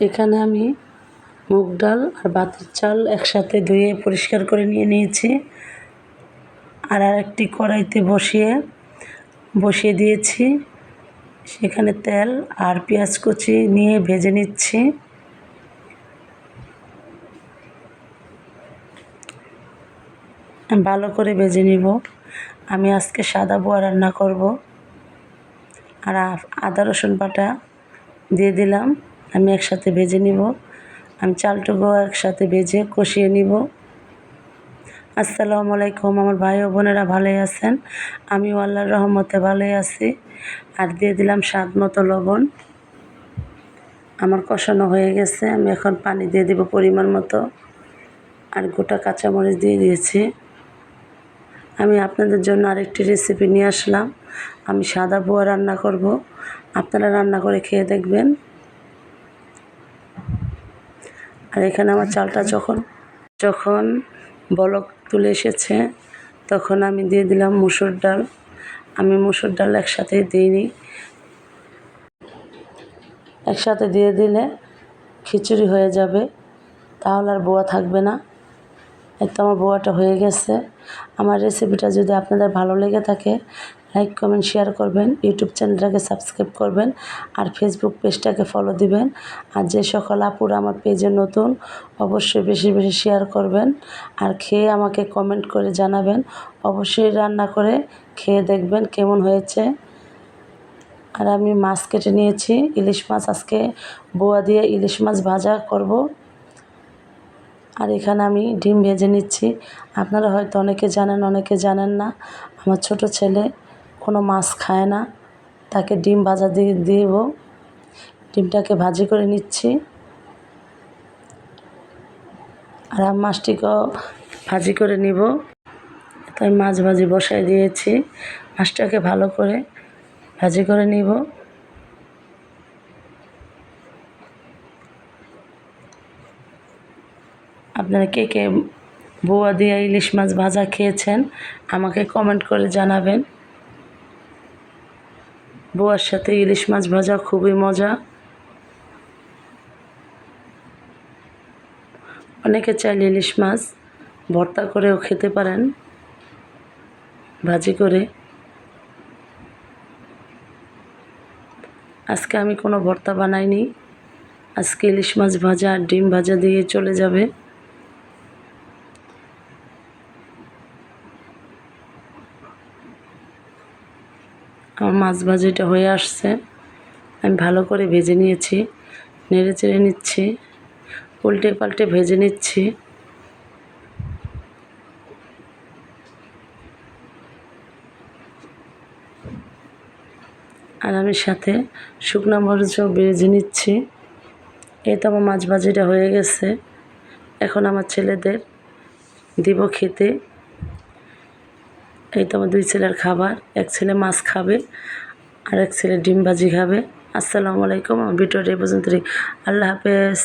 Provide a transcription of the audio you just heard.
এখানে আমি মুগ ডাল আর ভাতের চাল একসাথে ধুয়ে পরিষ্কার করে নিয়ে নিয়েছি। আর আরেকটি কড়াইতে বসিয়ে বসিয়ে দিয়েছি। সেখানে তেল আর পেঁয়াজ কুচি নিয়ে ভেজে নিচ্ছি। ভালো করে ভেজে নিব। আমি আজকে সাদা বোয়া রান্না করব। আর আদা রসুন বাটা দিয়ে দিলাম। আমি একসাথে ভেজে নিব। আমি চালটুকু একসাথে ভেজে কষিয়ে নিব। আসসালামু আলাইকুম, আমার ভাই ও বোনেরা ভালোই আছেন? আমিও আল্লাহর রহমতে ভালোই আছি। আর দিয়ে দিলাম স্বাদ মতো লবণ। আমার কষানো হয়ে গেছে, আমি এখন পানি দিয়ে দিব পরিমাণ মতো। আর গোটা কাঁচামরিচ দিয়ে দিয়েছি। আমি আপনাদের জন্য আরেকটি রেসিপি নিয়ে আসলাম। আমি সাদা বোয়া রান্না করব। আপনারা রান্না করে খেয়ে দেখবেন। আর এখানে আমার চালটা যখন যখন বলক তুলে এসেছে, তখন আমি দিয়ে দিলাম মুসুর ডাল। আমি মুসুর ডাল একসাথে দিইনি। একসাথে দিয়ে দিলে খিচুড়ি হয়ে যাবে। তাহলে আর বোয়া থাকবে না। এই তো আমার বোয়াটা হয়ে গেছে। আমার রেসিপিটা যদি আপনাদের ভালো লেগে থাকে লাইক কমেন্ট শেয়ার করবেন ইউটিউব চ্যানেলটাকে সাবস্ক্রাইব করবেন, আর ফেসবুক পেজটাকে ফলো দিবেন। আর যে সকল আপুরা আমার পেজে নতুন, অবশ্যই বেশি বেশি শেয়ার করবেন, আর খেয়ে আমাকে কমেন্ট করে জানাবেন। অবশ্যই রান্না করে খেয়ে দেখবেন কেমন হয়েছে। আর আমি মাছ কেটে নিয়েছি, ইলিশ মাছ আজকে বোয়া দিয়ে ইলিশ মাছ ভাজা করব। আর এখানে আমি ডিম ভেজে নিচ্ছি। আপনারা হয়তো অনেকে জানেন অনেকে জানেন না। আমার ছোট ছেলে কোনো মাছ খায় না। তাকে ডিম ভাজা দিয়ে দিব। ডিমটাকে ভাজি করে নিচ্ছি। আর মাছটিকেও ভাজি করে নিব। তাই মাছ ভাজি বসাই দিয়েছি। মাছটাকে ভালো করে ভাজি করে নিব। আপনারা কে কে বোয়া দিয়ে ইলিশ মাছ ভাজা খেয়েছেন আমাকে কমেন্ট করে জানাবেন। বোয়ার সাথে ইলিশ মাছ ভাজা খুবই মজা। অনেকে চাইলে ইলিশ মাছ ভর্তা করেও খেতে পারেন, ভাজি করে। আজকে আমি কোনো ভর্তা বানাইনি, আজকে ইলিশ মাছ ভাজা আর ডিম ভাজা দিয়ে চলে যাবে। আমার মাছ ভাজিটা হয়ে আসছে। আমি ভালো করে ভেজে নিয়েছি, নেড়ে চেড়ে নিচ্ছি, উল্টে পাল্টে ভেজে নিচ্ছি। আর আমি সাথে শুকনো মরিচও ভেজে নিচ্ছি। এই তো আমার মাছ ভাজিটা হয়ে গেছে। এখন আমার ছেলেদের দিব খেতে। এই তো আমার দুই ছেলের খাবার। এক ছেলে মাছ খাবে, আর এক ছেলে ডিম ভাজি খাবে। আসসালামু আলাইকুম, আমার ভিডিওটা এই পর্যন্তই। আল্লাহ হাফেজ।